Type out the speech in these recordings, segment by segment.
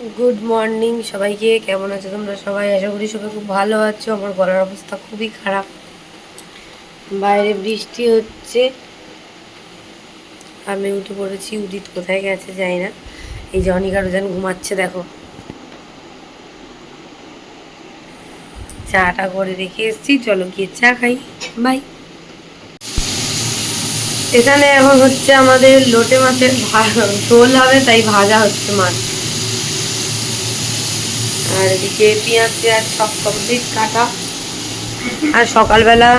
Good morning সবাইকে কেমন আছো তোমরা সবাই? আশা করি সবাই খুব ভালো আছো। আমার গলার অবস্থা খুবই খারাপ। বাইরে বৃষ্টি হচ্ছে। আমি উঠে পড়েছি। উদিত কোথায় গেছে যাই না। এই যে অনিকা রোজান ঘুমাচ্ছে, দেখো। চাটা করে রেখে এসেছি। চলো গিয়ে চা খাই। বাই এখানে এখন হচ্ছে আমাদের লোটে মাছের ভা- হবে, তাই ভাজা হচ্ছে মাছ। আর এদিকে পেঁয়াজ পেঁয়াজ সব কমপ্লিট কাটা। আর সকালবেলা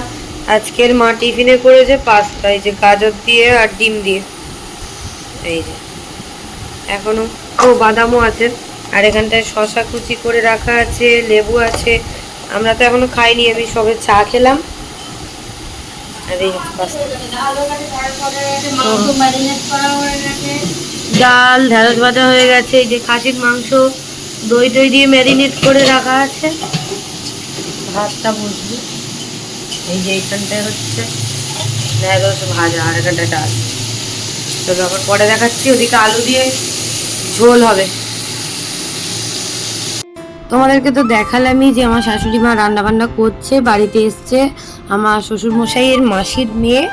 আজকের মা টিফিনে করেছে পাস্তা এই যে গাজর দিয়ে আর ডিম দিয়ে। এই যে। এখনও ও বাদামও আছে। আর এখানটায় শশা কুচি করে রাখা আছে লেবু আছে। আমরা তো এখনও খাইনি আমি সবে চা খেলাম। আর এই পাস্তা। ডাল ঢেঁড়স ভাজা হয়ে গেছে এই যে খাসির মাংস। দই দই দিয়ে ম্যারিনেট করে রাখা আছে। ভাতটা বসবে। এই যে এইখানটায় হচ্ছে। ঢেঁড়স ভাজা আর এখানটা ডাল। তো আবার পরে দেখাচ্ছি। ওদিকে আলু দিয়ে ঝোল হবে। তোমাদেরকে তো দেখালামই যে আমার শাশুড়ি মা রান্না বান্না করছে, বাড়িতে এসছে। আমার শ্বশুর মশাইয়ের মাসির মেয়ে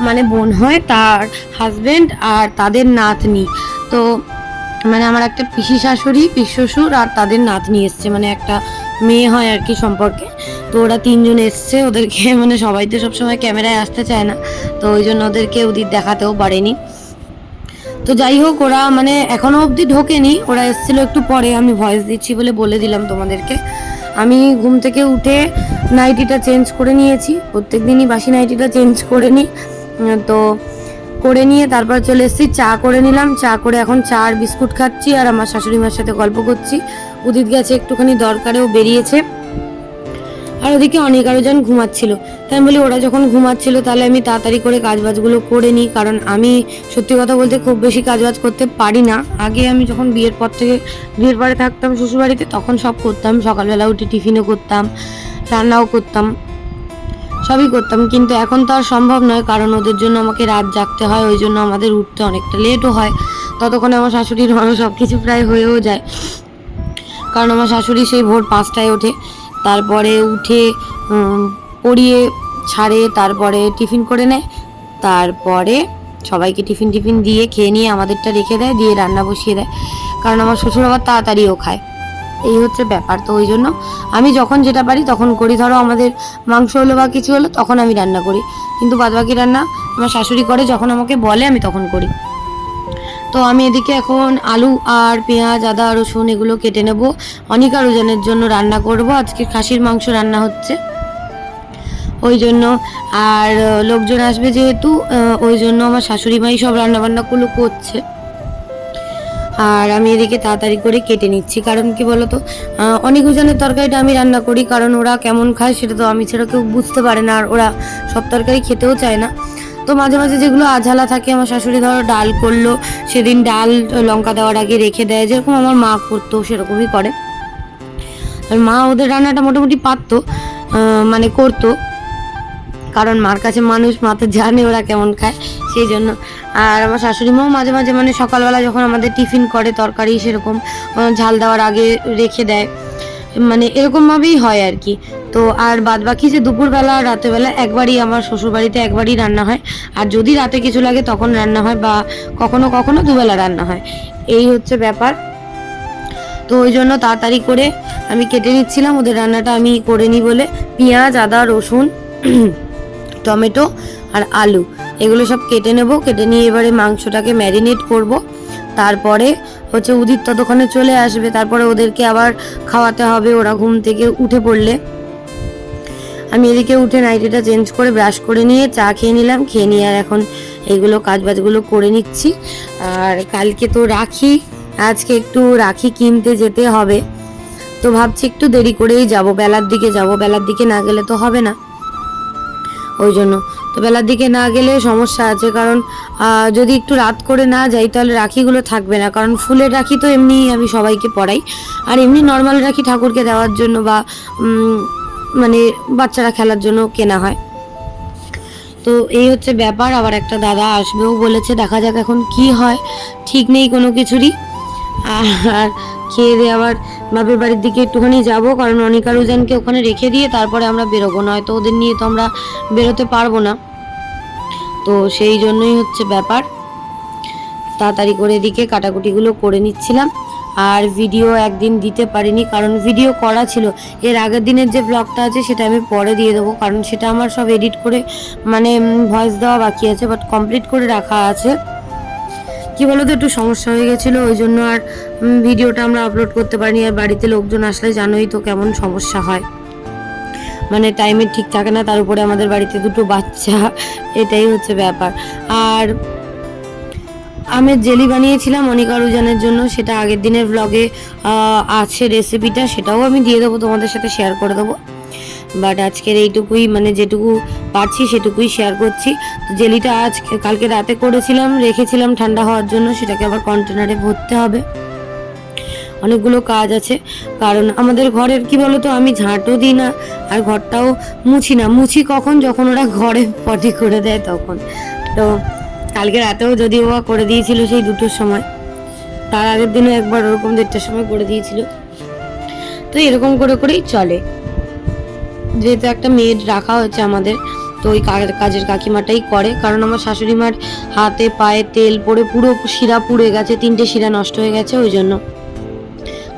মানে বোন হয় তার হাজবেন্ড আর তাদের নাতনি। তো মানে আমার একটা পিসি শাশুড়ি, পিস শ্বশুর আর তাদের নাতনি এসছে মানে একটা মেয়ে হয় আর কি সম্পর্কে। তো ওরা তিনজন এসছে, ওদেরকে মানে সবাই তো সবসময় ক্যামেরায় আসতে চায় না, তো ওই জন্য ওদেরকে ওদের দেখাতেও পারেনি। তো যাই হোক, ওরা মানে এখনও অবধি ঢোকেনি, ওরা এসেছিল একটু পরে, আমি ভয়েস দিচ্ছি বলে বলে দিলাম তোমাদেরকে। আমি ঘুম থেকে উঠে নাইটিটা চেঞ্জ করে নিয়েছি প্রত্যেক দিনই বাসি নাইটিটা চেঞ্জ করে নিই তো করে নিয়ে তারপর চলে এসেছি, চা করে নিলাম, চা করে এখন চা আর বিস্কুট খাচ্ছি আর আমার শাশুড়ি মার সাথে গল্প করছি। উদিত গেছে একটুখানি, দরকারেও বেরিয়েছে। আর ওদিকে অনেক আরও জন ঘুমাচ্ছিল। তাই আমি বলি, ওরা যখন ঘুমাচ্ছিল তাহলে আমি তাড়াতাড়ি করে কাজবাজগুলো করে নিই, কারণ আমি সত্যি কথা বলতে খুব বেশি কাজবাজ করতে পারি না। আগে আমি যখন বিয়ের পর থেকে, বিয়ের পরে থাকতাম শ্বশুরবাড়িতে, তখন সব করতাম। সকালবেলা উঠে টিফিনও করতাম, রান্নাও করতাম। সবই করতাম, কিন্তু এখন তো আর সম্ভব নয়, কারণ ওদের জন্য আমাকে রাত জাগতে হয়, ওই জন্য আমাদের উঠতে অনেকটা লেটও হয়। ততক্ষণে আমার শাশুড়ির সব কিছু প্রায় হয়েও যায়। কারণ আমার শাশুড়ি সেই ভোর পাঁচটায় ওঠে, তারপরে উঠে পড়িয়ে ছাড়ে, তারপরে টিফিন করে নেয়, তারপরে সবাইকে টিফিন টিফিন দিয়ে খেয়ে নিয়ে আমাদেরটা রেখে দেয়, দিয়ে রান্না বসিয়ে দেয়। কারণ আমার শ্বশুর আবার তাড়াতাড়িও খায়। এই হচ্ছে ব্যাপার। তো ওই জন্য আমি যখন যেটা পারি তখন করি। ধরো আমাদের মাংস হলো বা কিছু হলো তখন আমি রান্না করি। কিন্তু বাদবাকি রান্না আমার শাশুড়ি করে, যখন আমাকে বলে আমি তখন করি। তো আমি এদিকে এখন আলু আর পেঁয়াজ, আদা, রসুন এগুলো কেটে নেব। অনিকা রোজানের জন্য রান্না করব। আজকে খাসির মাংস রান্না হচ্ছে। ওই জন্য আর লোকজন আসবে যেহেতু ওই জন্য আমার শাশুড়ি মাই সব রান্নাবান্নাগুলো করছে। আর আমি এদিকে তাড়াতাড়ি করে কেটে নিচ্ছি। কারণ কি বলতো? অনেক উজানের তরকারিটা আমি রান্না করি, কারণ ওরা কেমন খায় সেটা তো আমি ছাড়া কেউ বুঝতে পারে না, আর ওরা সব তরকারি খেতেও চায় না। তো মাঝে মাঝে যেগুলো আঝালা থাকে, আমার শাশুড়ি ধরো ডাল করল, সেদিন ডাল লঙ্কা দেওয়ার আগে রেখে দেয়, যেরকম আমার মা করতো, সেরকমই করে। আর মা ওদের রান্নাটা মোটামুটি পারতো মানে করতো। কারণ মার কাছে মানুষ মা তো জানে ওরা কেমন খায়। সেই জন্য। আর আমার শাশুড়ি মাও মাঝে মাঝে মানে সকালবেলা যখন আমাদের টিফিন করে তরকারি সেরকম ঝাল দেওয়ার আগে রেখে দেয়। মানে এরকমভাবেই হয় আর কি। তো আর বাদ বাকি যে দুপুরবেলা আর রাতেরবেলা একবারই আমার শ্বশুরবাড়িতে একবারই রান্না হয়। আর যদি রাতে কিছু লাগে তখন রান্না হয় বা কখনো কখনো দুবেলা রান্না হয়। এই হচ্ছে ব্যাপার। তো ওই জন্য তাড়াতাড়ি করে আমি কেটে নিচ্ছিলাম, ওদের রান্নাটা আমি করে নিই বলে। পেঁয়াজ, আদা, রসুন, টমেটো আর আলু। এগুলো সব কেটে নেব, কেটে নিয়ে এবারে মাংসটাকে ম্যারিনেট করব। তারপরে হচ্ছে উদিত ততক্ষণে চলে আসবে। তারপরে ওদেরকে আবার খাওয়াতে হবে, ওরা ঘুম থেকে উঠে পড়লে। আমি এদিকে উঠে নাইটিটা চেঞ্জ করে ব্রাশ করে নিয়ে চা খেয়ে নিলাম। খেয়ে নিয়ে আর এখন এইগুলো কাজবাজগুলো করে নিচ্ছি। আর কালকে তো রাখি, আজকে একটু রাখি কিনতে যেতে হবে। তো ভাবছি একটু দেরি করেই যাব, বেলার দিকে যাব। বেলার দিকে না গেলে তো হবে না। ওই জন্য। তো বেলার দিকে না গেলে সমস্যা আছে, কারণ যদি একটু রাত করে না যাই তাহলে রাখিগুলো থাকবে না। কারণ ফুলের রাখি তো এমনি আমি সবাইকে পরাই আর এমনি নর্মাল রাখি ঠাকুরকে দেওয়ার জন্য বা মানে বাচ্চারা খেলার জন্য কেনা হয়। তো এই হচ্ছে ব্যাপার। আবার একটা দাদা আসবেও বলেছে, দেখা যাক এখন কি হয়। ঠিক নেই কোনো কিছুরই। আর খেয়ে দিয়ে আবার বাপের বাড়ির দিকে একটুখানি যাব, কারণ অনিকার উজানকে ওখানে রেখে দিয়ে তারপরে আমরা বেরোবো। নয়তো ওদের নিয়ে তো আমরা বেরোতে পারব না। তো সেই জন্যই হচ্ছে ব্যাপার। তাড়াতাড়ি করে এদিকে কাটাকুটিগুলো করে নিচ্ছিলাম। আর ভিডিও একদিন দিতে পারিনি, কারণ ভিডিও করা ছিল। এর আগের দিনের যে ব্লগটা আছে সেটা আমি পরে দিয়ে দেবো, কারণ সেটা আমার সব এডিট করে মানে ভয়েস দেওয়া বাকি আছে বাট কমপ্লিট করে রাখা আছে। কি বলতো, একটু সমস্যা হয়ে গেছিল, ওই জন্য আর ভিডিওটা আমরা আপলোড করতে পারিনি। আর বাড়িতে লোকজন আসলে জানোই তো কেমন সমস্যা হয়। মানে টাইমে ঠিক থাকে না, তার উপরে আমাদের বাড়িতে দুটো বাচ্চা, এটাই হচ্ছে ব্যাপার। আর আমের জেলি বানিয়েছিলাম অনিকা রুজানের জন্য, সেটা আগের দিনের ব্লগে আছে রেসিপিটা সেটাও আমি দিয়ে দেবো, তোমাদের সাথে শেয়ার করে দেবো। বাট আজকের এইটুকুই মানে যেটুকু পারছি সেটুকুই শেয়ার করছি। তো জেলিটা আজ কালকে রাতে করেছিলাম, রেখেছিলাম ঠান্ডা হওয়ার জন্য, সেটাকে আবার কন্টেনারে ভরতে হবে। অনেকগুলো কাজ আছে, কারণ আমাদের ঘরের, কি বলতো, আমি ঝাঁটও দিই না, আর ঘরটাও মুছি না। মুছি কখন? যখন ওরা ঘরে পটি করে দেয় তখন। তো কালকে রাতেও যদিও বা করে দিয়েছিল সেই দুটোর সময়, তার আগের দিনও একবার ওরকম দেড়টার সময় করে দিয়েছিল। তো এরকম করে করেই চলে। যেহেতু একটা মেয়ের রাখা হয়েছে আমাদের, তো ওই কাজের কাকিমাটাই করে। কারণ আমার শাশুড়ি মার হাতে, পায়ে তেল পড়ে পুরো শিরা পুড়ে গেছে, তিনটে শিরা নষ্ট হয়ে গেছে, ওই জন্য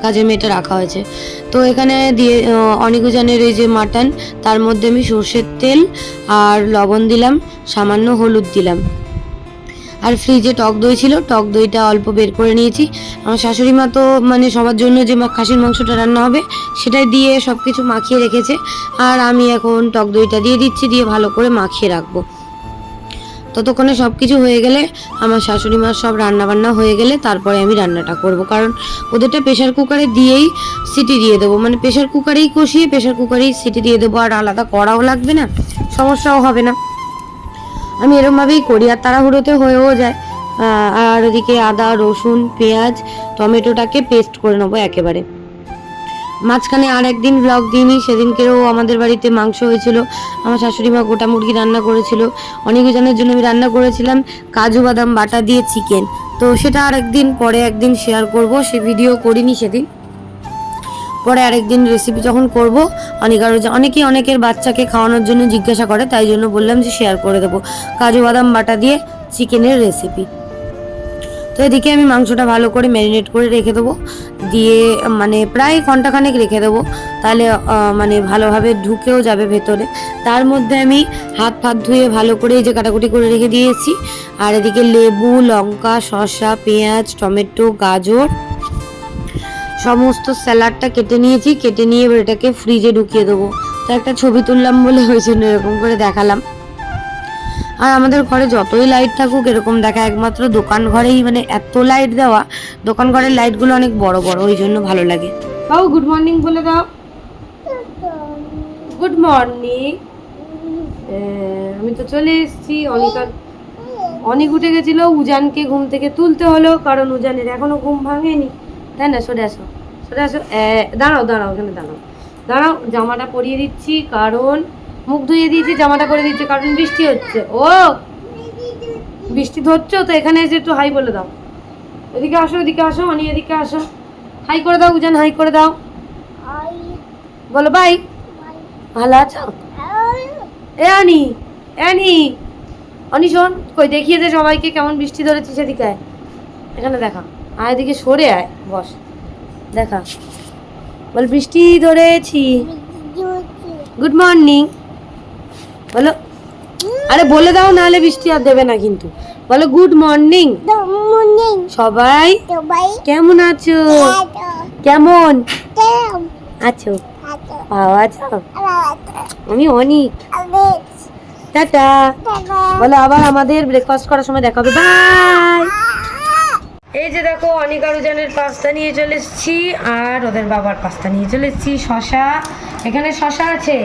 কাজের মেয়েটা রাখা হয়েছে। তো এখানে দিয়ে অনিকুজানের এই যে মাটন, তার মধ্যে আমি সর্ষের তেল আর লবণ দিলাম, সামান্য হলুদ দিলাম। আর ফ্রিজে টক দই ছিল, টক দইটা অল্প বের করে নিয়েছি। আমার শাশুড়ি মা তো মানে সবার জন্য যে খাসির মাংসটা রান্না হবে, সেটাই দিয়ে সব কিছু মাখিয়ে রেখেছে। আর আমি এখন টক দইটা দিয়ে দিচ্ছি, দিয়ে ভালো করে মাখিয়ে রাখব। ততক্ষণে সব কিছু হয়ে গেলে আমার শাশুড়ি মার সব রান্না বান্না হয়ে গেলে তারপরে আমি রান্নাটা করব। কারণ ওদেরটা প্রেশার কুকারে দিয়েই সিটি দিয়ে দেবো। মানে প্রেশার কুকারেই কষিয়ে প্রেশার কুকারেই সিটি দিয়ে দেবো। আর আলাদা করাও লাগবে না, সমস্যাও হবে না। আমি এরমভাবেই করি, আর তাড়াহুড়োতে হয়েও যায়। আর ওদিকে আদা, রসুন, পেঁয়াজ, টমেটোটাকে পেস্ট করে নেব একেবারে। মাঝখানে আর একদিন ব্লগ দিইনি, সেদিনকেও আমাদের বাড়িতে মাংস হয়েছিল। আমার শাশুড়ি মা গোটা মুরগি রান্না করেছিল। অনেকজনের জন্য আমি রান্না করেছিলাম, কাজু, বাদাম, বাটা দিয়ে চিকেন তো সেটা আর একদিন পরে একদিন শেয়ার করব, সে ভিডিও করিনি সেদিন। পরে আরেকদিন রেসিপি যখন করব, অনেক আরও অনেকেই অনেকের বাচ্চাকে খাওয়ানোর জন্য জিজ্ঞাসা করে, তাই জন্য বললাম যে শেয়ার করে দেবো। কাজু বাদাম বাটা দিয়ে চিকেনের রেসিপি তো এদিকে আমি মাংসটা ভালো করে ম্যারিনেট করে রেখে দেবো। দিয়ে মানে প্রায় ঘন্টাখানেক রেখে দেবো। তাহলে মানে ভালোভাবে ঢুকেও যাবে ভেতরে। তার মধ্যে আমি হাত ফাত ধুয়ে ভালো করে এই যে কাটাকুটি করে রেখে দিয়েছি। আর এদিকে লেবু, লঙ্কা, শসা, পেঁয়াজ, টমেটো, গাজর সমস্ত স্যালাডটা কেটে নিয়েছি, কেটে নিয়ে এবার এটাকে ফ্রিজে ঢুকিয়ে দেবো। তো একটা ছবি তুললাম বলে জন্য এরকম করে দেখালাম। আর আমাদের ঘরে যতই লাইট থাকুক, এরকম দেখা একমাত্র দোকান ঘরেই মানে এত লাইট দেওয়া, দোকান ঘরের লাইটগুলো অনেক বড় বড়, ওই জন্য ভালো লাগে। বাবু গুড মর্নিং বলে দাও। গুড মর্নিং আমি তো চলে এসেছি। অনিকা, অনেক উঠে গেছিল। উজানকে ঘুম থেকে তুলতে হলো, কারণ উজানের এখনও ঘুম ভাঙেনি। তাই না সরে আসো। সরে আসো। দাঁড়াও দাঁড়াও, এখানে দাঁড়াও। দাঁড়াও, জামাটা পরিয়ে দিচ্ছি, কারণ মুখ ধুয়ে দিয়েছি, জামাটা করে দিচ্ছি, কারণ বৃষ্টি হচ্ছে। ও, বৃষ্টি ধরছো, তো এখানে এসে একটু হাই বলে দাও। এদিকে আসো এদিকে আসো, অনি, এদিকে আসো। হাই করে দাও, উজান, হাই করে দাও। বলো, বাই। ভালো আছো এ আনি আনি অনি, শোন, কই, দেখিয়ে দে সবাইকে কেমন বৃষ্টি ধরেছে সেদিকে। এখানে দেখা। আয় এদিকে সরে আয় বস। দেখা। বল বৃষ্টি ধরেছি। Good morning. বলো। আরে বলে দাও নাহলে বৃষ্টি আর দেবে না কিন্তু। বলো গুড মর্নিং। সবাই কেমন আছো? কেমন? আছো? ভালো। আছো? আমি অনেক। টাটা। বলো আবার আমাদের ব্রেকফাস্ট করার সময় দেখা হবে বাই এই যে দেখো অনিকা রুজানের পাস্তা নিয়ে চলে এসেছি আর ওদের বাবার পাস্তা নিয়ে চলে এসেছি। শশা এখানে শশা আছে।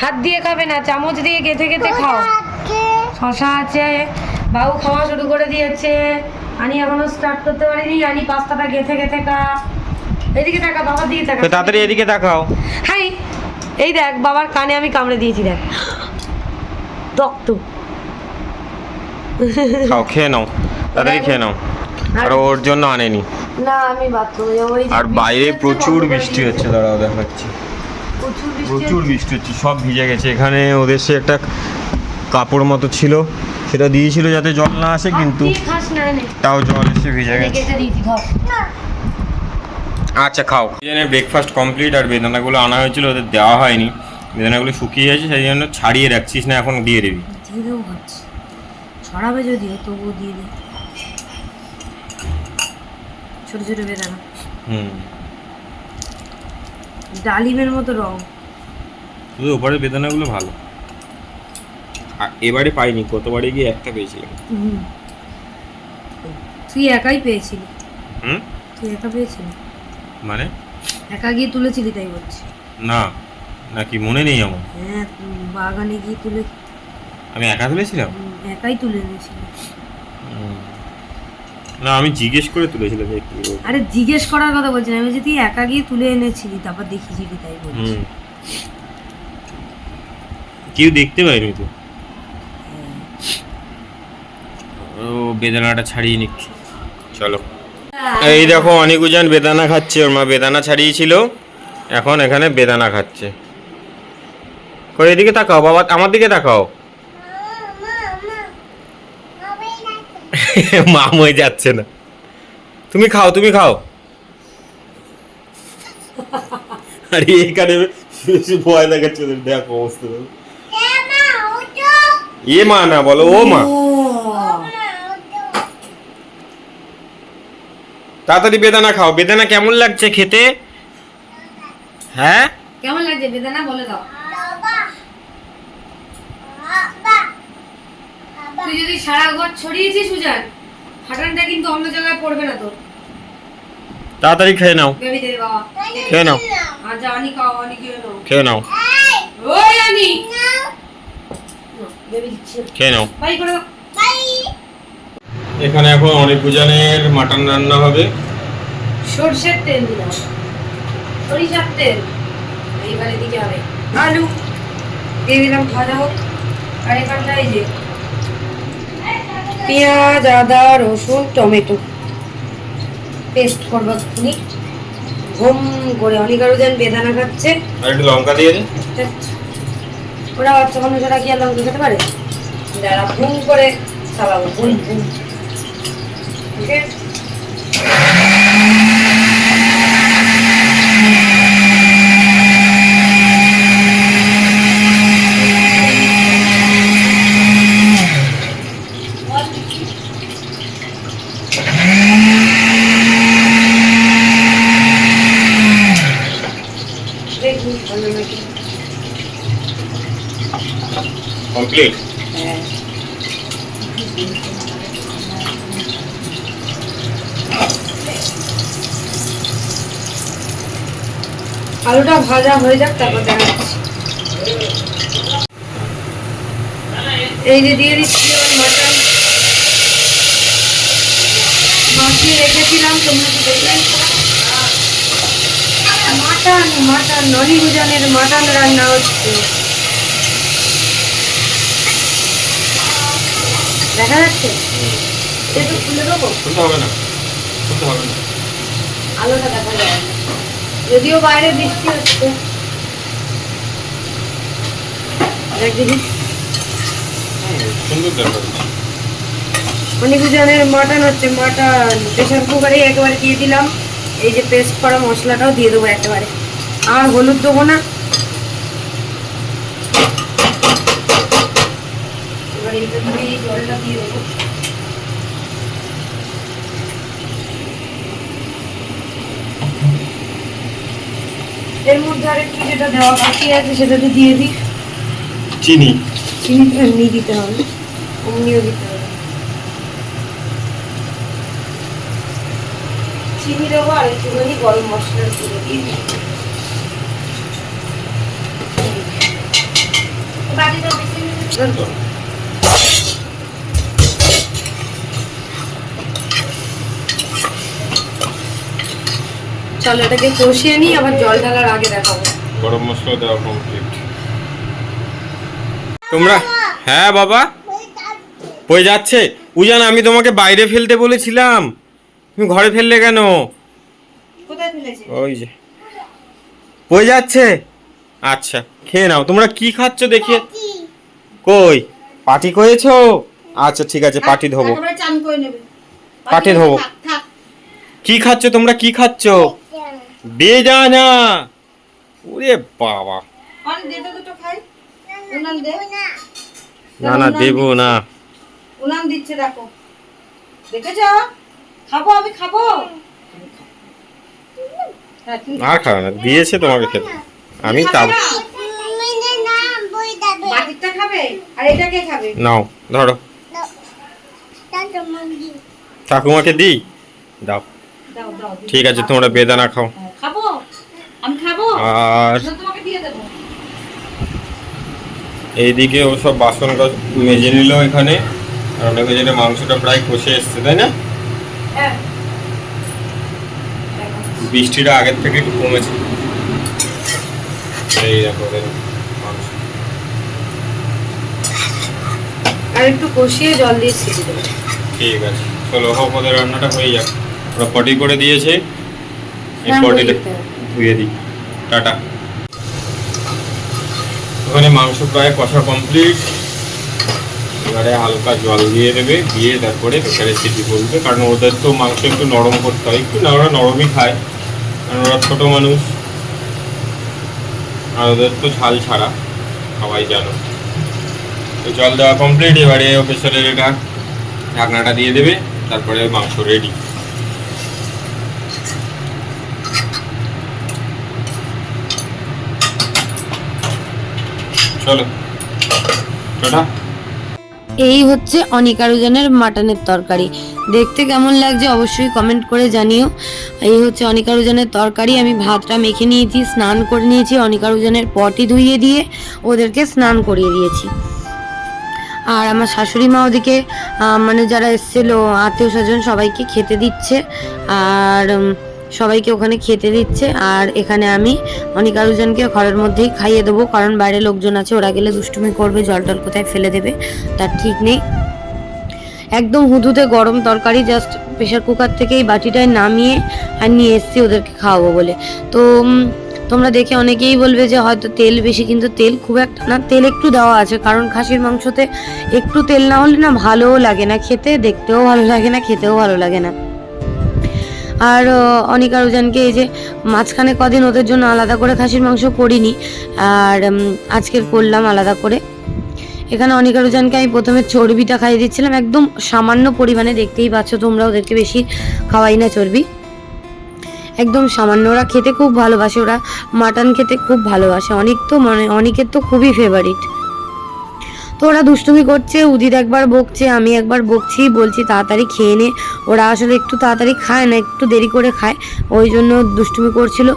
হাত দিয়ে খাবে না চামচ দিয়ে গেথে গেথে খাও। শশা আছে। বাবু খাওয়া শুরু করে দিয়েছে। আনি এখনও স্টার্ট করতে পারিনি। আনি পাস্তাটা গেথে গেথে খা। এদিকে টাকা বাবার দিকে টাকা তো তাড়াতাড়ি এদিকে তাকাও হাই এই দেখ বাবার কানে আমি কামড়ে দিয়েছি দেখ। রক্ত। খাও খেয়ে নাও। তাড়াতাড়ি খেয়ে নাও। আর ওর জন্য আনেনি। না আমি বাথরুমে যাব। যে আর বাইরে প্রচুর বৃষ্টি হচ্ছে দাঁড়াও দেখাচ্ছি। প্রচুর বৃষ্টি হচ্ছে। সব ভিজে গেছে। এখানে ওদের সে একটা কাপড় মতো ছিল সেটা দিয়েছিল যাতে জল না আসে কিন্তু তাও জল এসে ভিজে গেছে। আচ্ছা খাও। জন্য ব্রেকফাস্ট কমপ্লিট আর বেদানাগুলো আনা হয়েছিল ওদের দেওয়া হয়নি। বেদানাগুলো শুকিয়ে গেছে সেই জন্য ছাড়িয়ে রাখছিস না এখন দিয়ে দিবি। ছড়াবে যদিও তবুও দিয়ে দিই। ছোট ছোট বেদানা হুম। ডালিমের মতো রং। শুধু ওপরের বেদানাগুলো ভালো। এবারে পাইনি কতবারে গিয়ে একটা পেয়েছিলাম। তুই একাই পেয়েছিলি। হুম? তুই একা পেয়েছিলি? মানে? একা গিয়ে তুলেছিলি তাই বলছি। না নাকি মনে নেই আমার? হ্যাঁ বাগানে গিয়ে তুলে আমি একা তুলেছিলাম? একাই তুলে এনেছিলি। হুম। না আমি জিজ্ঞেস করে তুলেছিলাম যে কি আরে জিজ্ঞেস করার কথা বলছি আমি যে তুই একা গিয়ে তুলে এনেছিলি তারপর দেখিছিলি তাই বলছি। হুম। কেউ দেখতে পাইনি তো? ও বেদানাটা ছাড়িয়ে নিচ্ছি চলো। এই দেখো অনেক উজান বেদানা খাচ্ছে। ওর মা বেদানা ছাড়িয়েছিল। এখন এখানে বেদানা খাচ্ছে। কই এদিকে তাকাও বাবা আমার দিকে তাকাও। মাম হয়ে যাচ্ছে না। তুমি খাও তুমি খাও। আরে এখানে বেশি ভয় দেখাচ্ছে দেখো অবস্থা। এ মা না বলো ও মা। তাড়াতাড়ি বেদানা খাও। বেদানা কেমন লাগছে খেতে? হ্যাঁ? কেমন লাগছে? বেদানা বলে দাও। তুই যদি সারা ঘর ছড়িয়েছিস সুজান হাঁটানটা কিন্তু অন্য জায়গায় পড়বে না তোর তাড়াতাড়ি খেয়ে নাও। বেবি দে বাবা। খেয়ে নাও। যা আনি খাও আনি খেয়ে নাও। খেয়ে নাও। ওই আনি। খেয়ে নাও। বাই করে এখানে এখন অনেক গুজানের মাটন রান্না হবে। সর্ষের তেল দিলাম। সরিষার তেল। এইবার এদিকে হবে। আলু। দিয়ে দিলাম ভাজা হোক। আর এখানটায় যে পেঁয়াজ আদা রসুন টমেটো। পেস্ট করব এক্ষুনি। ঘুম করে অনেক আরও যেন বেদানা খাচ্ছে। আর একটু লঙ্কা দিয়ে দিন ওরা বাচ্চা মানুষ ওরা কি আর লঙ্কা খেতে পারে? যারা ঘুম করে চালাবো। ঘুম ঘুম। ওকে? দেখুন ভালো নাকি কমপ্লিট হ্যাঁ আলুটা ভাজা হয়ে যাক তারপর দেখাচ্ছি। এই যে দিয়ে দিচ্ছি মাখিয়ে রেখেছিলাম তোমরা মাটন মাটন নলিগুজনের মাটন রান্না হচ্ছে। দেখা যাচ্ছে? একটু খুলে দেবো? শুনতে হবে না। শুনতে হবে না। আলোটা দেখা যায় যদিও বাইরে বৃষ্টি হচ্ছে দেখ দেখি সুন্দর দেখা অনেক জনের মাটন হচ্ছে মাটন প্রেশার কুকারে একেবারে দিয়ে দিলাম। এই যে পেস্ট করা মশলাটাও দিয়ে দেবো একেবারে। আর হলুদ দেবো না। এবার এইটা এই জলটা দিয়ে দেবো। এর মধ্যে আরেকটু যেটা দেওয়া বাকি আছে সেটা তো দিয়ে দিই। চিনি। চিনি এমনি দিতে হবে অমনিও দিতে হবে। চিনি দেবো আর একটুখানি গরম মশলার গুঁড়ো দিয়ে দিই চলো এটাকে কষিয়ে নিই আবার জল ঢালার আগে দেখাবো। গরম মশলা দেওয়া কমপ্লিট। তোমরা? হ্যাঁ বাবা। কই যাচ্ছে। উজান আমি তোমাকে বাইরে ফেলতে বলেছিলাম। তুমি ঘরে ফেললে কেন? ওই যে। বয়ে যাচ্ছে? আচ্ছা খেয়ে নাও। তোমরা কি খাচ্ছ দেখি কই? পাটি করেছ আচ্ছা ঠিক আছে পাটি ধোবো। করে নেবে। পাটি ধোবো। থাক, থাক। কি খাচ্ছ? তোমরা কি খাচ্ছ? বেদানা। ওরে বাবা। অন দে তো দুটো খাই উনান দে না না দেবো না। উনান দিচ্ছে দেখো। দেখেছ? খাব আমি খাব। হ্যাঁ, তুমি আর খাবে না। দিয়েছে তোমাকে খেতে। আমি তা বাটিরটা খাবে আর এটা কে খাবে? নাও ধরো। ঠাকুমাকে দিই? দাও। ঠিক আছে তোমরা বেদানা খাও। হ্যাঁ, খাব। আমি খাব। আর এইদিকে ও সব বাসন মেজে নিল এখানে। আর ওনাকে যেটা মাংসটা প্রায় কষে এসছে তাই না? হ্যাঁ। বৃষ্টিটা আগের থেকে একটু কমেছে। এই দেখো দেখো, মাংস। আর একটু কষিয়ে জল দিয়ে ছিটিয়ে ঠিক আছে। চলো হোক ওদের রান্নাটা হয়ে যাক। ওরা পটি করে দিয়েছে। এই হ্যাঁ। ধুয়ে দিই। টাটা। ওখানে মাংস প্রায় কষা কমপ্লিট এবারে হালকা জল দিয়ে দেবে, দিয়ে তারপরে প্রেসারে সিটি করবে কারণ ওদের তো মাংস একটু নরম করতে হয়। একটু না, ওরা নরমই খায়। কারণ ওরা ছোটো মানুষ। আর ওদের তো ঝাল ছাড়া সবাই জানো। তো জল দেওয়া কমপ্লিট এবারে প্রেসারের এটা ঢাকনাটা দিয়ে দেবে। তারপরে মাংস রেডি চলো। এই হচ্ছে অনিকারুজনের মাটনের তরকারি। দেখতে কেমন লাগছে অবশ্যই কমেন্ট করে জানিও। এই হচ্ছে অনিকারুজনের তরকারি, আমি ভাতটা মেখে নিয়েছি, স্নান করে নিয়েছি অনিকারুজনের পটি ধুইয়ে দিয়ে ওদেরকে স্নান করিয়ে দিয়েছি। আর আমার শাশুড়ি মা ওদিকে মানে যারা এসেছিল, আত্মীয় স্বজন সবাইকে খেতে দিচ্ছে। আর সবাইকে ওখানে খেতে দিচ্ছে। আর এখানে আমি অনেক আরুজনকে ঘরের মধ্যেই খাইয়ে দেবো, কারণ বাইরে লোকজন আছে, ওরা গেলে দুষ্টুমি করবে জল টল কোথায় ফেলে দেবে, তার ঠিক নেই। একদম হুদুতে গরম তরকারি জাস্ট প্রেশার কুকার থেকেই বাটিটায় নামিয়ে আর নিয়ে এসেছি ওদেরকে খাওয়াবো বলে। তো তোমরা দেখে অনেকেই বলবে যে হয়তো তেল বেশি, কিন্তু তেল খুব একটা না, তেল একটু দেওয়া আছে, কারণ খাসির মাংসতে একটু তেল না হলে না ভালোও লাগে না খেতে, দেখতেও ভালো লাগে না, খেতেও ভালো লাগে না। আর অনেক আরোজনকে এই যে মাঝখানে কদিন ওদের জন্য আলাদা করে খাসির মাংস করিনি, আর আজকের করলাম আলাদা করে। এখানে অনেক আরোজনকে আমি প্রথমে চর্বিটা খাইয়ে দিচ্ছিলাম, একদম সামান্য পরিমাণে, দেখতেই পাচ্ছ তোমরা ওদেরকে বেশি খাওয়াই না চর্বি। একদম সামান্য, ওরা খেতে খুব ভালোবাসে, ওরা মাটন খেতে খুব ভালোবাসে, অনেক তো মানে অনেকের তো খুবই ফেভারিট তো ওরা দুষ্টুমি করছে, উদিত একবার বকছে, আমি একবার বকছি, বলছি তাড়াতাড়ি খেয়ে নে। ওরা আসলে একটু তাড়াতাড়ি খায় না, একটু দেরি করে খায়, ওই জন্য দুষ্টুমি করছিল।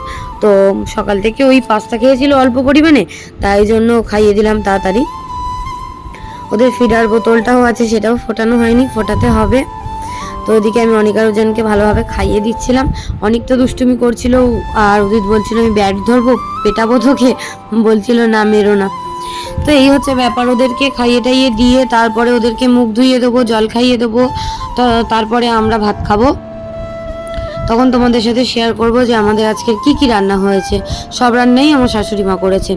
তো সকাল থেকে ওই পাস্তা খেয়েছিল অল্প পরিমাণে, তাই জন্য খাইয়ে দিলাম তাড়াতাড়ি। ওদের ফিডার বোতলটাও আছে, সেটাও ফোটানো হয়নি, ফোটাতে হবে। তো ওদিকে আমি অনেক আরোজনকে ভালোভাবে খাইয়ে দিচ্ছিলাম। অনেক তো দুষ্টুমি করছিল, আর উদিত বলছিল, আমি ব্যাট ধরবো, পেটাবো তোকে? বলছিল, না, মেরো না। তো এই হচ্ছে ব্যাপার, ওদেরকে খাইয়ে টাইয়ে দিয়ে তারপরে ওদেরকে মুখ ধুইয়ে দেবো, জল খাইয়ে দেবো তারপরে আমরা ভাত খাব। তখন তোমাদের সাথে শেয়ার করব যে আমাদের আজকের কি কি রান্না হয়েছে। সব রান্নাই আমার শাশুড়ি মা করেছে।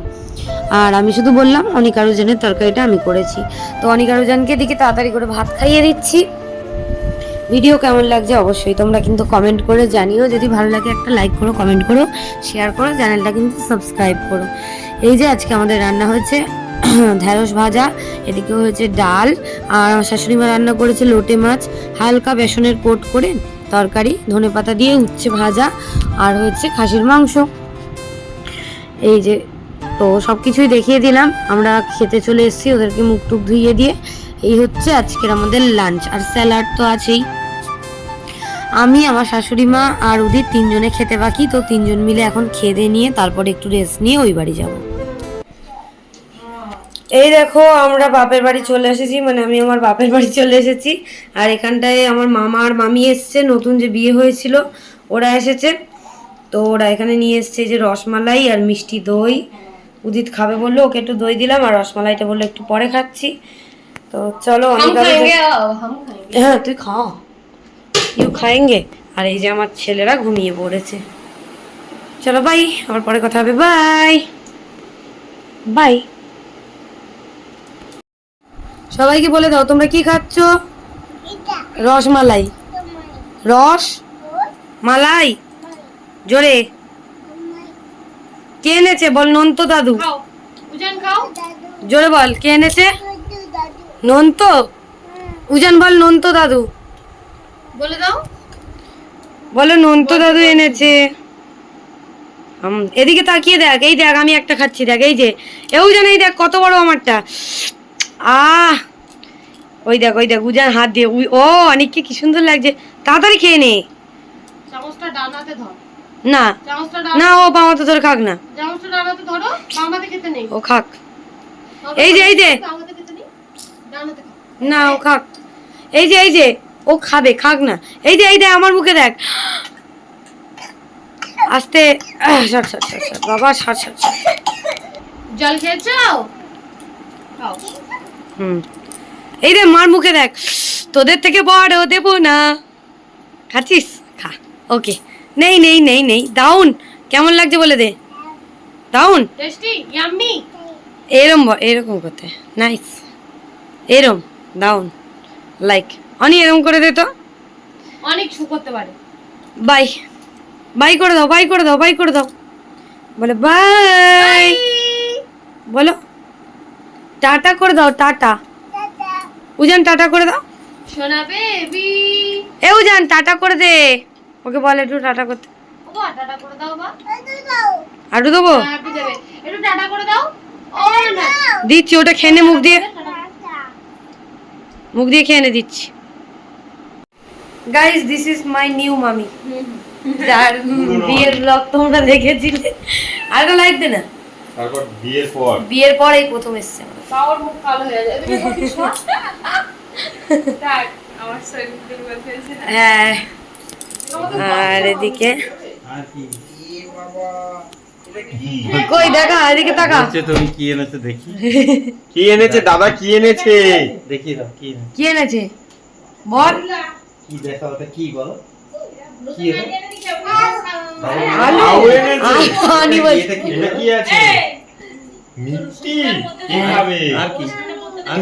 আর আমি শুধু বললাম অনিকারুজনের তরকারিটা আমি করেছি। তো অনিকারুজনকে দিকে তাড়াতাড়ি করে ভাত খাইয়ে দিচ্ছি। ভিডিও কেমন লাগছে অবশ্যই তোমরা কিন্তু কমেন্ট করে জানিও। যদি ভালো লাগে একটা লাইক করো কমেন্ট করো শেয়ার করো চ্যানেলটা কিন্তু সাবস্ক্রাইব করো। এই যে আজকে আমাদের রান্না হয়েছে ঢ্যাঁড়স ভাজা এদিকে হয়েছে ডাল, আর শাশুড়ি মা রান্না করেছে লোটে মাছ, হালকা বেসনের কোট করে তরকারি, ধনে পাতা দিয়ে উচ্ছে ভাজা, আর হচ্ছে খাসির মাংস। এই যে তো সব কিছুই দেখিয়ে দিলাম, আমরা খেতে চলে এসেছি, ওদেরকে মুখ টুক ধুইয়ে দিয়ে। এই হচ্ছে আজকের আমাদের লাঞ্চ আর স্যালাড তো আছেই। আমি, আমার শাশুড়ি মা আর উদিত তিনজনে খেতে বাকি, তো তিনজন মিলে এখন খেয়ে নিয়ে তারপরে একটু রেস্ট নিয়ে ওই বাড়ি যাব। এই দেখো, আমরা বাপের বাড়ি চলে এসেছি মানে আমি আমার বাপের বাড়ি চলে এসেছি, আর এখানটায় আমার মামা আর মামি এসছে, নতুন যে বিয়ে হয়েছিল, ওরা এসেছে। তো ওরা এখানে নিয়ে এসছে যে রসমালাই আর মিষ্টি দই। উদিত খাবে বলল, ওকে একটু দই দিলাম, আর রসমালাইটা বলল, একটু পরে খাচ্ছি। তো চলো হ্যাঁ তুই খা ইউ খাएंगे আর এই যে আমার ছেলেরা ঘুমিয়ে পড়েছে। চলো বাই আবার পরে কথা হবে। বাই বাই সবাইকে বলে দাও তোমরা কি খাচ্ছ? রসমালাই। রস? মালাই? জোরে। কে এনেছে? বল নন্ত দাদু। জোরে বল কে এনেছে? নন্ত? উজান বল নন্ত দাদু। বলে দাও। বলো নন্ত দাদু এনেছে। এদিকে তাকিয়ে দেখ এই দেখ আমি একটা খাচ্ছি দেখ এই যে। এও জানে এই দেখ কত বড় আমারটা। আহ! ওই দেখ ওই দেখ উজান হাত দিয়ে ও অনেককে কি সুন্দর লাগছে। তাড়াতাড়ি খেয়ে নে। চামচটা ডান হাতে ধর। না না ও বাবা তো তোর খাক না। চামচটা ডান হাতে ধরো বাম হাতে খেতে নেই। ও খাক। এই যে এই যে। না ও খাক। এই যে এই যে ও খাবে খাক না। এই যে এই দেখ আমার মুখে দেখ। আস্তে সর সর সর সর বাবা সর সর সর। জল খেয়েছো? হুম। এই রে মার মুখে দেখ। তোদের থেকে বড় দেবো না। খাচ্ছিস? খা। ওকে। নেই নেই নেই নেই। দাউন কেমন লাগছে বলে দে। দাউন। টেস্টি? ইয়াম্মি? এরম এরকম করতে। নাইস। এরম দাউন লাইক অনি এরম করে দে তো। অনেক শু করতে পারে। বাই বাই করে দাও বাই করে দাও বাই করে দাও। বলে বাই। বলো টাটা করে দাও টাটা। উজান টাটা করে দাও। সোনা বেবি। এ উজান টাটা করে দে। ওকে বল একটু টাটা করতে। টাটা করে দাও বা। আটু দেবো? দেবে। একটু টাটা করে দাও। ও না। দিচ্ছি ওটা খেনে মুখ দিয়ে। মুখ দিয়ে খেয়ে নে দিচ্ছি। Guys this is my new মামি যার বিয়ের ব্লগ তোমরা দেখেছিলে। আর একটা লাইক দে না। তারপর বিয়ের পর। বিয়ের পর এই প্রথম এসছে আমার। মুখ কালো হয়ে যায়। আমার শরীর দুর্বল হয়েছে হ্যাঁ। আর এদিকে কই দেখা এদিকে তাকা। হচ্ছে তুমি কি এনেছো দেখি। কি এনেছে দাদা কি এনেছে? দেখি দাও কি এনেছো? কি এনেছে? বল। কি দেখা ওটা কি বলো? কি আলু। আলু। এনেছে। আলু আনি বল। এটা কি আছে? মিষ্টি। কি খাবে? আর কি? আর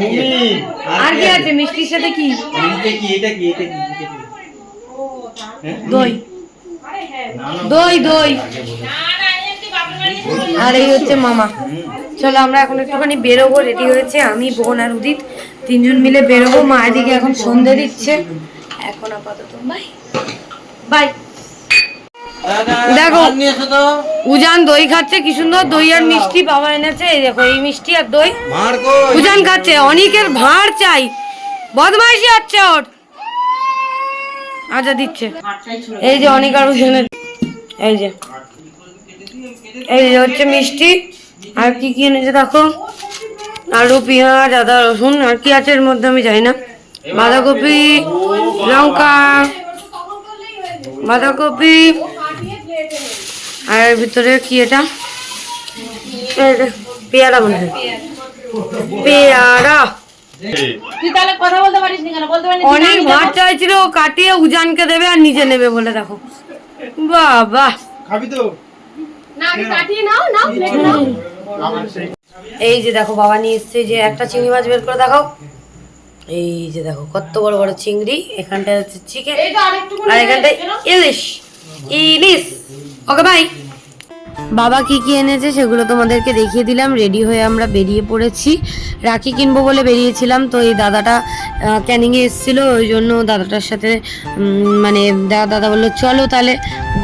আর কি আছে? মিষ্টির সাথে কি? এটা কি এটা কি এটা কি এটা কি? হ্যাঁ? দই দই। দই আর এই হচ্ছে মামা। চলো আমরা এখন একটুখানি বেরোবো রেডি হয়েছে আমি বোন আর উদিত। তিনজন মিলে বেরোবো। মা এদিকে এখন সন্ধে দিচ্ছে। এখন আপাতত বাই। বাই। দেখো উজান দই খাচ্ছে কি সুন্দর দই আর মিষ্টি বাবা এনেছে। এই দেখো এই মিষ্টি আর দই। উজান খাচ্ছে অনেকের ভাঁড় চাই। বদমাইশি হচ্ছে ওর আচ্ছা দিচ্ছে। এই যে অনেক আর উজানের এই যে। এই যে হচ্ছে মিষ্টি। আর কি কি এনেছে দেখো? আলু পেঁয়াজ আদা রসুন আর কি আছে এর মধ্যে আমি জানি না। বাঁধাকপি লঙ্কা বাঁধাকপি আর এর ভিতরে কি এটা? পেয়ারা মনে হয়। পেয়ারা। তুই তাহলে কথা বলতে পারিস নি কেন? বলতে পারিস অনেক ভাত চাইছিল ও কাটিয়ে উজানকে দেবে আর নিজে নেবে বলে দেখো। বাবা। খাবি তো। এই যে দেখো বাবা নিয়ে এসছে যে একটা চিংড়ি মাছ বের করে দেখাও। এই যে দেখো কত বড় বড় চিংড়ি এখানটা হচ্ছে চিকেন এই তো আরেকটু আর এখানটায় ইলিশ। ইলিশ। ওকে বাই বাবা কি কি এনেছে সেগুলো তোমাদেরকে দেখিয়ে দিলাম রেডি হয়ে আমরা বেরিয়ে পড়েছি। রাখি কিনবো বলে বেরিয়েছিলাম তো এই দাদাটা ক্যানিংয়ে এসেছিল ওই জন্য দাদাটার সাথে মানে দাদা দাদা বলল চলো তাহলে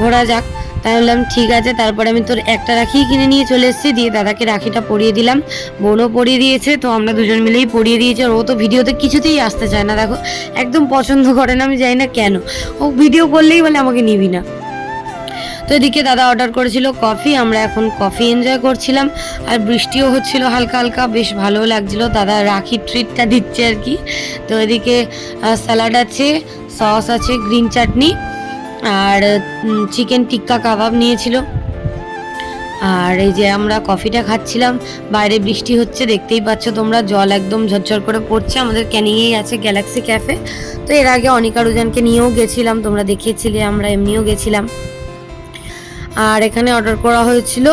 ঘোরা যাক। তাই বললাম, ঠিক আছে, তারপরে আমি তোর একটা রাখি কিনে নিয়ে চলে এসেছি। দিয়ে দাদাকে রাখিটা পরিয়ে দিলাম। বোনও পরিয়ে দিয়েছে, তো আমরা দুজন মিলেই পরিয়ে দিয়েছি। আর ও তো ভিডিওতে কিছুতেই আসতে চায় না। দেখো, একদম পছন্দ করে না, আমি জানি না কেন। ও ভিডিও করলেই বলে আমাকে নিবি না। তো এদিকে দাদা অর্ডার করেছিল কফি আমরা এখন কফি এনজয় করছিলাম। আর বৃষ্টিও হচ্ছিল হালকা হালকা, বেশ ভালো লাগছিল। দাদা রাখি ট্রিটটা দিচ্ছে আর কি। তো এদিকে স্যালাড আছে সস আছে গ্রিন চাটনি আর চিকেন টিক্কা কাবাব নিয়েছিল। আর এই যে আমরা কফিটা খাচ্ছিলাম, বাইরে বৃষ্টি হচ্ছে, দেখতেই পাচ্ছ তোমরা, জল একদম ঝরঝর করে পড়ছে, আমাদের ক্যানিংয়েই আছে গ্যালাক্সি ক্যাফে তো এর আগে অনিকা রুজানকে নিয়েও গেছিলাম, তোমরা দেখিয়েছিলে আমরা এমনিও গেছিলাম। আর এখানে অর্ডার করা হয়েছিল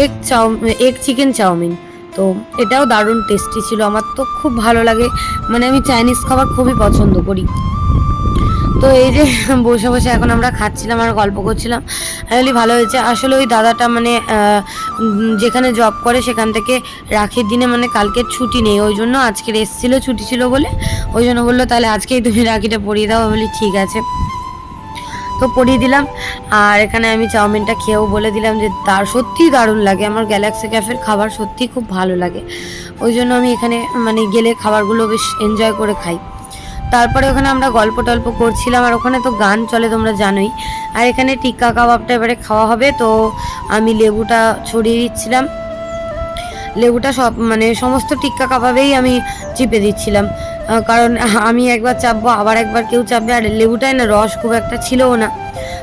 egg chow egg chicken chowmein তো এটাও দারুণ টেস্টি ছিল, আমার তো খুব ভালো লাগে। মানে আমি চাইনিজ খাবার খুবই পছন্দ করি। তো এই যে বসে বসে এখন আমরা খাচ্ছিলাম আর গল্প করছিলাম আমি বলি ভালো হয়েছে। আসলে ওই দাদাটা মানে যেখানে জব করে সেখান থেকে রাখির দিনে মানে কালকে ছুটি নেই, ওই জন্য আজকের এসেছিল, ছুটি ছিল বলে, ওই জন্য বলল তাহলে আজকেই তুমি রাখিটা পরিয়ে দাও বলি ঠিক আছে। তো পরিয়ে দিলাম, আর এখানে আমি চাউমিনটা খেয়েও বলে দিলাম যে তার সত্যিই দারুণ লাগে, আমার গ্যালাক্সি ক্যাফের খাবার সত্যিই খুব ভালো লাগে। ওই জন্য আমি এখানে মানে গেলে খাবারগুলো বেশ এনজয় করে খাই। তারপরে ওখানে আমরা গল্প টল্প করছিলাম, আর ওখানে তো গান চলে তোমরা জানোই। আর এখানে টিক্কা কাবাবটা এবারে খাওয়া হবে, তো আমি লেবুটা ছড়িয়ে দিচ্ছিলাম। লেবুটা সব মানে সমস্ত টিক্কা কাবাবেই আমি চিপে দিচ্ছিলাম। কারণ আমি একবার চাপবো, আবার একবার কেউ চাপবে, আর লেবুটায় না রস খুব একটা ছিলও না।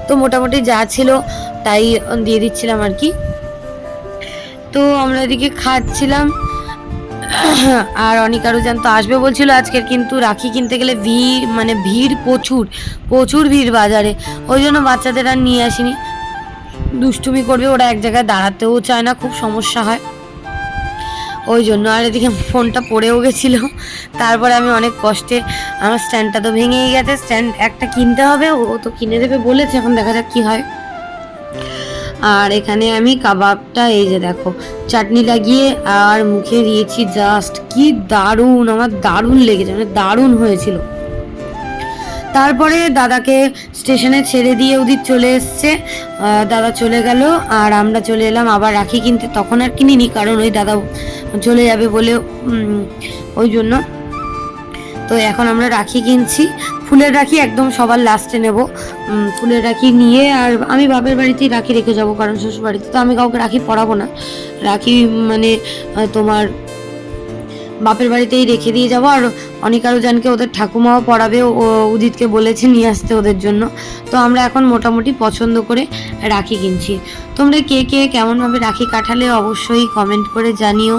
তো মোটামুটি যা ছিল তাই দিয়ে দিচ্ছিলাম আর কি। তো আমরা এদিকে খাচ্ছিলাম। আর অনিকারু জান তো আসবে বলছিল আজকের, কিন্তু রাখি কিনতে গেলে ভিড় মানে ভিড় প্রচুর প্রচুর ভিড় বাজারে। ওই জন্য বাচ্চাদের আর নিয়ে আসিনি। দুষ্টুমি করবে, ওরা এক জায়গায় দাঁড়াতেও চায় না, খুব সমস্যা হয়। ওই জন্য আর এদিকে ফোনটা পড়েও গেছিল। তারপরে আমি অনেক কষ্টে, আমার স্ট্যান্ডটা তো ভেঙেই গেছে, স্ট্যান্ড একটা কিনতে হবে, ও তো কিনে দেবে বলেছে, এখন দেখা যাক কি হয়। আর এখানে আমি কাবাবটা, এই যে দেখো, চাটনি লাগিয়ে আর মুখে দিয়েছি জাস্ট কি দারুণ, আমার দারুণ লেগেছে মানে দারুণ হয়েছিল। তারপরে দাদাকে স্টেশনে ছেড়ে দিয়ে উদিত চলে এসছে। দাদা চলে গেল আর আমরা চলে এলাম, আবার রাখি কিনতে। তখন আর কিনিনি, কারণ ওই দাদা চলে যাবে বলে ওই জন্য তো এখন আমরা রাখি কিনছি। ফুলের রাখি একদম সবার লাস্টে নেব। ফুলের রাখি নিয়ে আর আমি বাপের বাড়িতেই রাখি রেখে যাব, কারণ শ্বশুর বাড়িতে তো আমি কাউকে রাখি পরাবো না। রাখি মানে তোমার বাপের বাড়িতেই রেখে দিয়ে যাব। আর অনিকারু জানকে ওদের ঠাকুমাও পড়াবে ও উদিতকে বলেছে নিয়ে আসতে ওদের জন্য। তো আমরা এখন মোটামুটি পছন্দ করে রাখি কিনছি। তোমরা কে কে কেমনভাবে রাখি কাটালে অবশ্যই কমেন্ট করে জানিও।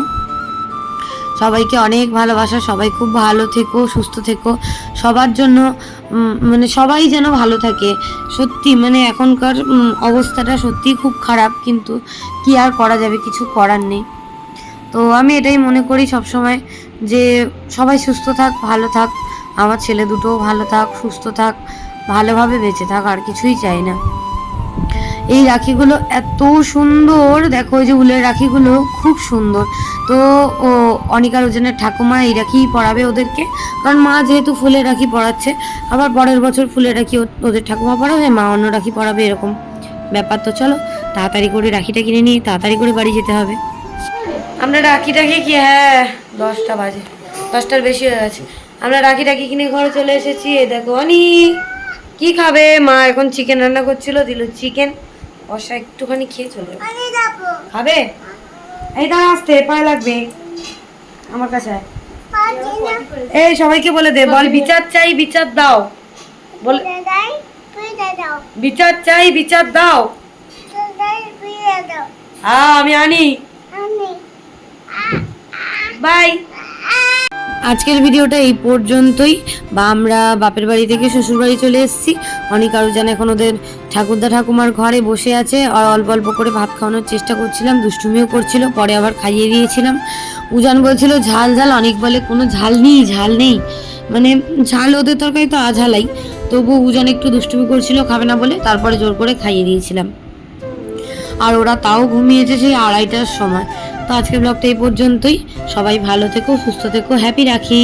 সবাইকে অনেক ভালোবাসা, সবাই খুব ভালো থেকো, সুস্থ থেকো। সবার জন্য মানে সবাই যেন ভালো থাকে। সত্যি মানে এখনকার অবস্থাটা সত্যি খুব খারাপ, কিন্তু কি আর করা যাবে, কিছু করার নেই। তো আমি এটাই মনে করি সবসময় যে সবাই সুস্থ থাক, ভালো থাক। আমার ছেলে দুটোও ভালো থাক, সুস্থ থাক, ভালোভাবে বেঁচে থাক, আর কিছুই চাই না। এই রাখিগুলো এত সুন্দর। দেখো ওই যে উলের রাখিগুলো খুব সুন্দর। তো, ও, অনিকার ওজনের ঠাকুমা এই রাখি পরাবে ওদেরকে। কারণ মা যেহেতু ফুলের রাখি পরাচ্ছে, আবার পরের বছর ফুলের রাখি ওদের ঠাকুমা পরাবে, মা অন্য রাখি পরাবে, এরকম ব্যাপার। তো চলো, তাড়াতাড়ি করে রাখিটা কিনে নিয়ে, তাড়াতাড়ি করে বাড়ি যেতে হবে। আমরা রাখি টাকি কি হ্যাঁ দশটা বাজে। দশটার বেশি হয়ে গেছে। আমরা রাখি টাকি কিনে ঘরে চলে এসেছি। এই দেখো অনি কি খাবে? মা এখন চিকেন রান্না করছিল, দিল চিকেন বর্ষা একটুখানি খেয়ে চলে। খাবে? এই দাঁড়া আসতে পায়ে লাগবে। আমার কাছে এই সবাইকে বলে দে বল বিচার চাই বিচার দাও। বল বিচার চাই বিচার দাও। হ্যাঁ আমি আনি। বাই। আজকের ভিডিওটা এই পর্যন্তই। বা আমরা বাপের বাড়ি থেকে শ্বশুর বাড়ি চলে এসেছি। অনেক আরও যেন এখন ওদের ঠাকুরদা ঠাকুমার ঘরে বসে আছে। আর অল্প অল্প করে ভাত খাওয়ানোর চেষ্টা করছিলাম, দুষ্টুমিও করছিল, পরে আবার খাইয়ে দিয়েছিলাম। উজান বলছিল, ঝাল ঝাল। অনেক বলে, কোনো ঝাল নেই ঝাল নেই। মানে ঝাল ওদের তরকারি তো আঝালাই। তবু উজান একটু দুষ্টুমি করছিল, খাবে না বলে তারপরে জোর করে খাইয়ে দিয়েছিলাম। আর ওরা তাও ঘুমিয়েছে সেই আড়াইটার সময়। তো আজকে ব্লগটা এই পর্যন্তই। সবাই ভালো থেকো সুস্থ থেকো হ্যাপি রাখি।